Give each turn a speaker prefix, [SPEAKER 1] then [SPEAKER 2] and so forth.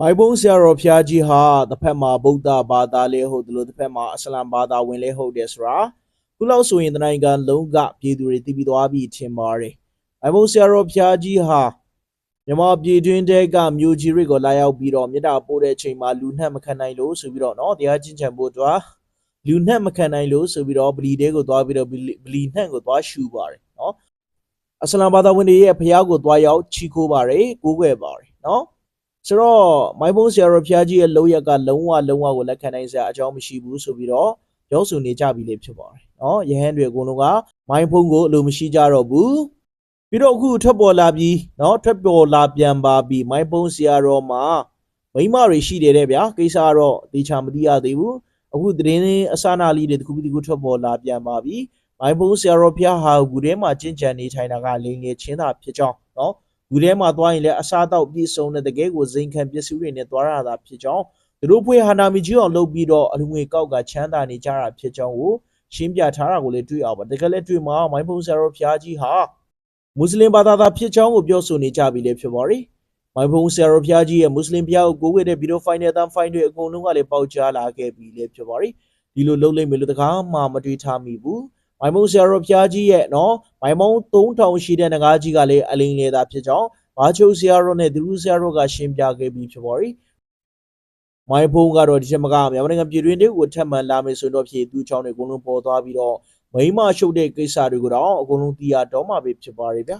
[SPEAKER 1] မိုင်ဘုံဆရာတော်ဖျားကြီးဟာတစ်ဖက်မှာဗုဒ္ဓဘာသာလေးဟုတ်တယ်လို့တစ်ဖက်မှာအစ္စလာမ်ဘာသာဝင်လေးဟုတ်တယ်ဆိုတာခုလောက်ဆိုရင်တနိုင်ငံလုံးကပြည်သူတွေသိပြီးသွားပြီထင်ပါတယ်မိုင်ဘုံဆရာတော်ဖျားကြီးဟာမြန်မာပြည်တွင်းတဲကမြို့ကြီးတွေကိုလာရောက်ပြီးတော့မြေတာပို့တဲ့ချိန်မှာလူနှက်မခံနိုင်လို့ဆိုပြီးတော့နော်တရားကျင့်ကြံဖို့အတွက်လူနှက်မခံနိုင်လို့ဆိုပြီးတော့ဗလီတဲကိုသွားပြီးတော့ဗလီနှက်ကိုသွားရှူပါတယ်နော်အစ္စလာမ်ဘာသာဝင်တွေရဲ့ဖျားကိုသွားရောက်ချီခိုးပါတယ်ကိုးကွယ်ပါတယ်နော် ဆိုတော့မိုင်းဘုံဆရာတော်ဖျားကြီးရဲ့လောက်ရက်ကလုံးဝလုံးဝကိုလက်ခံနိုင်စရာအကြောင်းမရှိဘူးဆိုပြီးတော့ပြောဆိုနေကြပြီလေဖြစ်ပါတယ်။နော်ယဟန်တွေအကုန်လုံးကမိုင်းဘုံကိုအလိုမရှိကြတော့ဘူး။ပြီးတော့အခုထွက်ပေါ်လာပြီးနော်ထွက်ပေါ်လာပြန်ပါပြီမိုင်းဘုံဆရာတော်မှာမိမတွေရှိတယ်တဲ့ဗျာကိစ္စကတော့တေချာမသိရသေးဘူး။အခုသတင်းအစနာလေးတွေတစ်ခုပြီးတစ်ခုထွက်ပေါ်လာပြန်ပါပြီ။မိုင်းဘုံဆရာတော်ဖျားဟာဂူထဲမှာကျင့်ကြံနေထိုင်တာကလိန်လေချင်းတာဖြစ်ကြောင်းနော် လူထဲမှာသွားရင်လည်းအစားတော့ပြည့်စုံတဲ့တကယ်ကိုဇိမ်ခံပစ္စည်းတွေနဲ့သွားရတာဖြစ်ကြောင်းသူတို့ဖွဲ့ဟာနာမီကြီးအောင်လုပ်ပြီးတော့အလူငွေကောက်ကချမ်းသာနေကြတာဖြစ်ကြောင်းကိုရှင်းပြထားတာကိုလည်းတွေ့အောင်ပါတကယ်လည်းတွေ့မှာမိုင်းဖုံဆရာတော်ဖျားကြီးဟာမွတ်စလင်ဘာသာသားဖြစ်ကြောင်းကိုပြောဆိုနေကြပြီလေဖြစ်ပါရီမိုင်းဖုံဆရာတော်ဖျားကြီးရဲ့မွတ်စလင်ဖျားကိုကိုးဝဲတဲ့ဗီဒီယိုဖိုင်နယ်တန်ဖိုင်တွေအကုန်လုံးကလည်းပေါက်ကြားလာခဲ့ပြီလေဖြစ်ပါရီဒီလိုလုပ်လိမ့်မယ်လို့တကားမှမတွေးထားမိဘူး မိုင်မုံဆရာတော်ဖျားကြီးရဲ့နော်မိုင်မုံ3000ရှိတဲ့ငကားကြီးကလည်းအလိန်လေတာဖြစ်ကြောင်းဘာချုပ်ဆရာတော်နဲ့ဒုရုဆရာတော်ကရှင်းပြခဲ့ပြီးဖြစ်ပါရီမိုင်ဖုံကတော့ဒီချက်မကမြန်မာနိုင်ငံပြည်တွင်းတွေကိုထပ်မံလာမယ်ဆိုတော့ဖြည့်သူ့ချောင်းတွေအကုန်လုံးပေါ်သွားပြီးတော့မိမရှုပ်တဲ့ကိစ္စတွေကိုတော့အကုန်လုံးသိရတော့မှာပဲဖြစ်ပါရီဗျာ